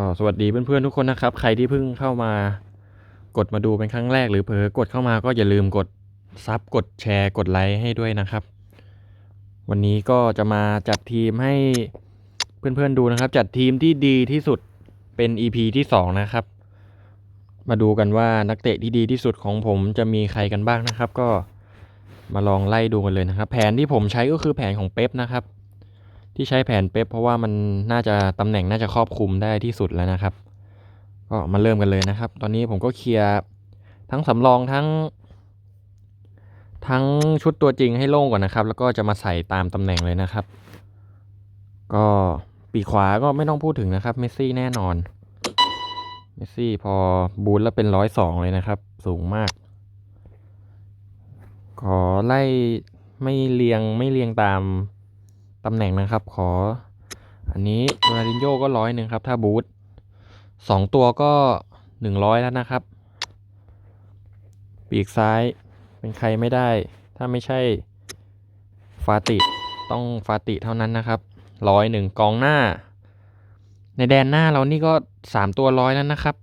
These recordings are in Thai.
็สวัสดีเพื่อนๆทุกคนนะครับ ใครที่เพิ่งเข้ามากดมาดูเป็นครั้งแรกหรือเผลอกดเข้ามาก็อย่าลืมกดซับกดแชร์กดไลค์ให้ด้วยนะครับ วันนี้ก็จะมาจัดทีมให้เพื่อนๆดูนะครับ จัดทีมที่ดีที่สุดเป็น EP ที่สองนะครับ มาดูกันว่านักเตะที่ดีที่สุดของผมจะมีใครกันบ้างนะครับ ก็มาลองไล่ดูกันเลยนะครับ แผนที่ผมใช้ก็คือแผนของเป๊ปนะครับ ที่ใช้แผนเป๊ปเพราะว่ามันน่าจะตำแหน่งน่าจะครอบคลุมได้ที่สุดแล้วนะครับ ก็มาเริ่มกันเลยนะครับ ตอนนี้ผมก็เคลียร์ทั้งสำรองทั้ง ทั้งชุดตัวจริงให้โล่งก่อนนะครับ แล้วก็จะมาใส่ตามตำแหน่งเลยนะครับ ก็ปีขวาก็ไม่ต้องพูดถึงนะครับเมสซี่แน่นอนเมสซี่พอบูทแล้วเป็นร้อยสองเลยนะครับ สูงมาก ขอไล่ไม่เรียงไม่เรียงตาม ตำแหน่งนะครับ ขอ อันนี้โรนัลดินโญ่ก็ร้อยหนึ่งครับ ถ้าบูทสองตัวก็หนึ่งร้อยแล้วนะครับ ปีกซ้ายเป็นใครไม่ได้ ถ้าไม่ใช่ฟาติต้องฟาติเท่านั้นนะครับร้อยหนึ่งกองหน้า ในแดนหน้าเรานี่ก็สามตัวร้อยแล้วนะครับ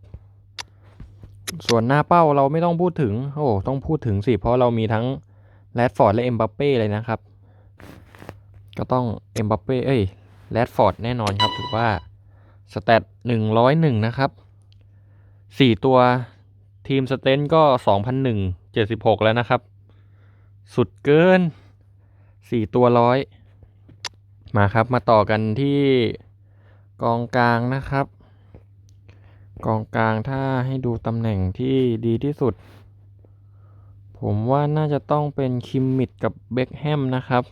ส่วนหน้าเป้าเราไม่ต้องพูดถึง โอ้ต้องพูดถึงสิ เพราะเรามีทั้งแรดฟอร์ดและเอ็มบัปเป้เลยนะครับ ก็ต้องเอ็มบัปเป้เอ้ยแรดฟอร์ดแน่นอนครับ ถือว่าสแตทหนึ่งร้อยหนึ่งนะครับ สี่ตัวทีมสเตนก็สองพันหนึ่งเจ็ดสิบหกแล้วนะครับ สุดเกินสี่ตัวร้อยมาครับมาต่อกันที่กองกลางนะครับ กองกลางถ้าให้ดูตำแหน่งที่ดีที่สุด ผมว่าน่าจะต้องเป็นคิมมิดกับเบคแฮมนะครับ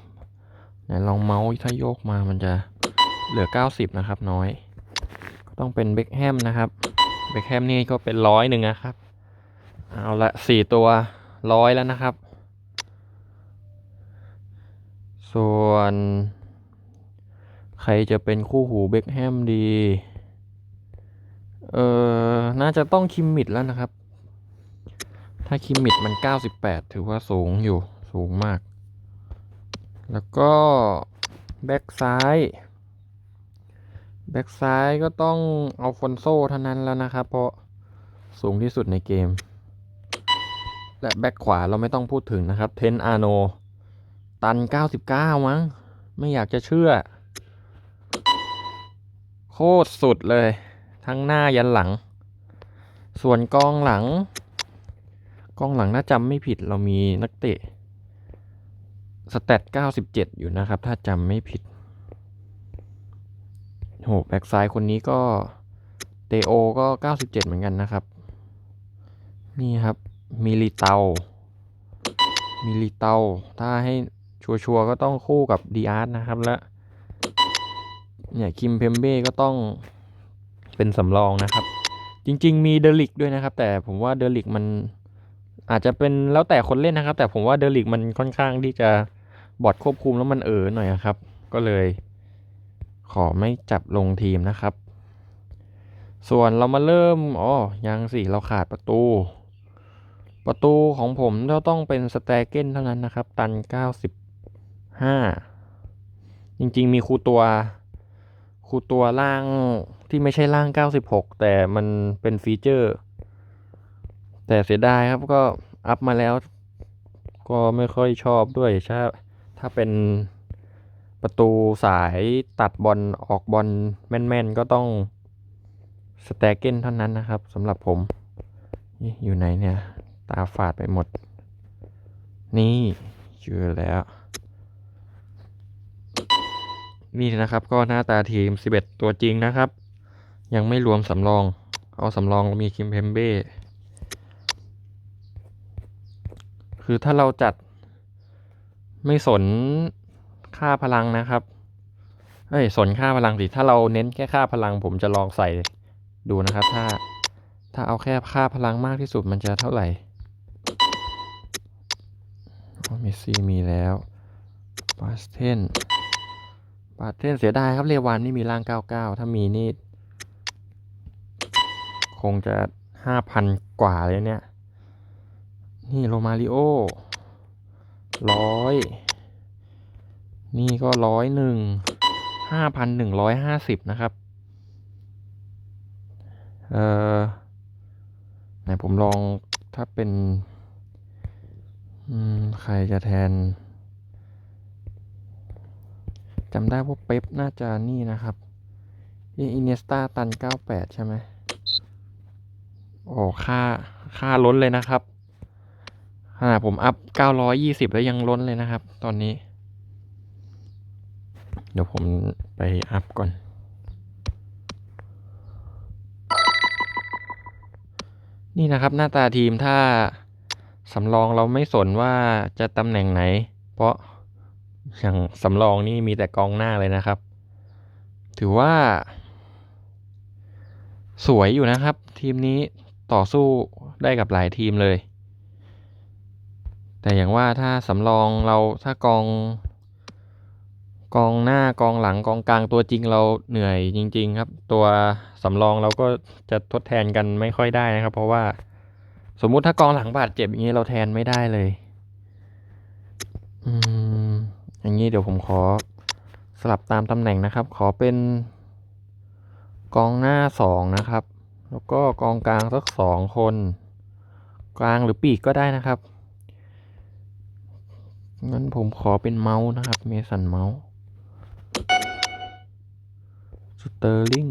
ไหนลองเมาส์ถ้าโยกมามันจะเหลือ 90 นะครับ น้อย ก็ต้องเป็นเบคแฮมนะครับเบคแฮมนี่ก็เป็นร้อยหนึ่งนะครับ เอาละสี่ตัวร้อยแล้วนะครับ ส่วน ใครจะเป็นคู่หูเบคแฮมดี เออน่าจะต้องคิมมิดแล้วนะครับ ถ้าคิมมิดมัน 98 ถือว่าสูงอยู่สูงมาก แล้วก็แบ็กซ้าย แบ็กซ้ายก็ต้องเอาฟอนโซเท่านั้นแล้วนะครับ เพราะสูงที่สุดในเกม และแบ็กขวาเราไม่ต้องพูดถึงนะครับ เทนอาโน ตัน 99 มั้ง ไม่อยากจะเชื่อ โคตรสุดเลย ทั้งหน้ายันหลัง ส่วนกองหลัง กองหลังถ้าจำไม่ผิดเรามีนักเตะ สแตท97อยู่นะครับ ถ้าจำไม่ผิดโหแบ็กซ้ายคนนี้ก็เตโอก็97เหมือนกันนะครับ นี่ครับ มิลิเตา มิลิเตา ถ้าให้ชัวร์ๆก็ต้องคู่กับดีอาร์ตนะครับและเนี่ยคิมเพมเบ้ก็ต้องเป็นสำรองนะครับ จริง ๆ มีเดลิกด้วยนะครับ แต่ผมว่าเดลิกมันอาจจะเป็นแล้วแต่คนเล่นนะครับ แต่ผมว่าเดลิกมันค่อนข้างที่จะ บอดควบคุมแล้วมันเออหน่อยครับ ก็เลย ขอไม่จับลงทีมนะครับ ส่วนเรามาเริ่มอ๋อยังสิเราขาดประตู ประตูของผมเราต้องเป็นสแตเกนเท่านั้นนะครับ ตัน 95 จริงๆ มีครูตัวครูตัวล่างที่ไม่ใช่ล่าง 96 แต่มันเป็นฟีเจอร์ แต่เสียดายครับก็อัพมาแล้ว ก็ไม่ค่อยชอบด้วยถ้า ถ้าเป็นประตูสายตัดบอลออกบอลแม่นๆ ก็ต้องสแต็เก้นเท่านั้นนะครับสำหรับผม อยู่ไหนเนี่ย ตาฝาดไปหมด นี่เจอแล้ว นี่นะครับก็หน้าตาทีม 11 ตัวจริงนะครับ ยังไม่รวมสำรอง เอาสำรองมีคิมเพมเบ้คือถ้าเราจัด ไม่สนค่าพลังนะครับเอ้ยสนค่าพลังสิ ถ้าเราเน้นแค่ค่าพลัง ผมจะลองใส่ดูนะครับ ถ้าถ้าเอาแค่ค่าพลังมากที่สุดมันจะเท่าไหร่เมสซี่มีแล้วบาสเทนบาสเทนเสียดายครับเรวานนี่มีร่าง 99 ถ้ามีนี่ คงจะ 5,000 กว่าเลยเนี่ย นี่โรมาริโอ ร้อยนี่ก็ร้อยหนึ่งห้าพันหนึ่งร้อยห้าสิบนะครับ เอ่อไหนผมลองถ้าเป็นอืมใครจะแทนจำได้ว่าเป๊ปน่าจะนี่นะครับอินเนสตาตัน98ใช่ไหมโอ้ค่า ค่าล้นเลยนะครับ ขนาดผมอัพ 920 แล้วยังล้นเลยนะครับ ตอนนี้ เดี๋ยวผมไปอัพก่อน นี่นะครับหน้าตาทีมถ้าสำรองเราไม่สนว่าจะตำแหน่งไหน เพราะอย่างสำรองนี่มีแต่กองหน้าเลยนะครับ ถือว่า สวยอยู่นะครับ ทีมนี้ต่อสู้ได้กับหลายทีมเลย แต่อย่างว่าถ้าสำรองเราถ้ากอง กองหน้ากองหลังกองกลางตัวจริงเราเหนื่อยจริง ๆ ครับ ตัวสำรองเราก็จะทดแทนกันไม่ค่อยได้นะครับ เพราะว่าสมมุติถ้ากองหลังบาดเจ็บอย่างนี้เราแทนไม่ได้เลย อืมอย่างนี้เดี๋ยวผมขอสลับตามตำแหน่งนะครับ ขอเป็น กองหน้าสองนะครับ แล้วก็กองกลางสักสองคน กลางหรือปีกก็ได้นะครับ งั้นผมขอเป็นเมาส์นะครับเมสันเมาส์สเตอร์ลิง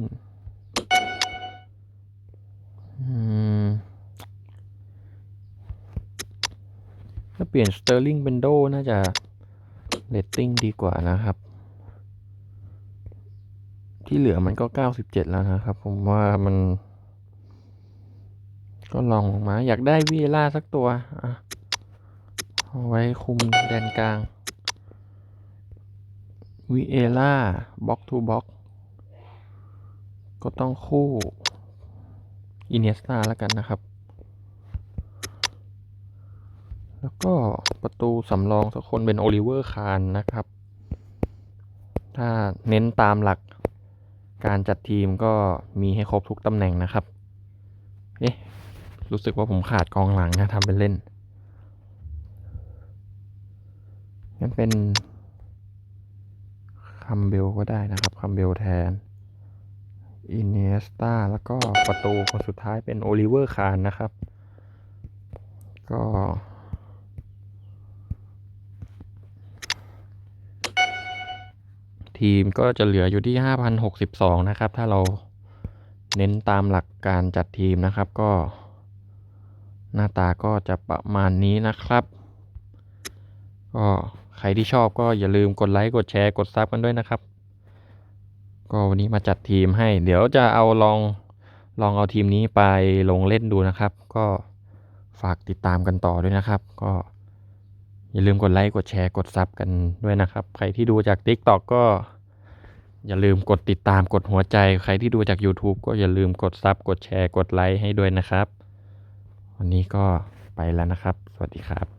ถ้าเปลี่ยนสเตอร์ลิงเป็นโดน่าจะเรตติ้งดีกว่านะครับ ที่เหลือมันก็ 97 แล้วนะครับ ผมว่ามัน ก็ลองลงมาอยากได้วีล่าสักตัว อะ ไว้คุมแดนกลางวีเอล่าบ็อกทูบ็อก ก็ต้องคู่อินเนสตาแล้วกันนะครับ แล้วก็ประตูสำรองสักคนเป็นโอลิเวอร์คานนะครับ ถ้าเน้นตามหลักการจัดทีมก็มีให้ครบทุกตำแหน่งนะครับ เอ๊ะ รู้สึกว่าผมขาดกองหลังนะทำเป็นเล่น งั้นเป็นคัมเบลก็ได้นะครับคัมเบลแทนอินเนสตาแล้วก็ประตูคนสุดท้ายเป็นโอลิเวอร์คานนะครับ ก็ ทีมก็จะเหลืออยู่ที่ 5,062 นะครับ ถ้าเราเน้นตามหลักการจัดทีมนะครับก็ หน้าตาก็จะประมาณนี้นะครับ ก็ ใครที่ชอบก็อย่าลืมกดไลค์กดแชร์กดซับกันด้วยนะครับ ก็วันนี้มาจัดทีมให้ เดี๋ยวจะเอาลองลองเอาทีมนี้ไปลงเล่นดูนะครับ ก็ฝากติดตามกันต่อด้วยนะครับ ก็อย่าลืมกดไลค์กดแชร์กดซับกันด้วยนะครับ ใครที่ดูจาก TikTok ก็อย่าลืมกดติดตามกดหัวใจ ใครที่ดูจาก YouTube ก็อย่าลืมกดซับกดแชร์กดไลค์ให้ด้วยนะครับ วันนี้ก็ไปแล้วนะครับ สวัสดีครับ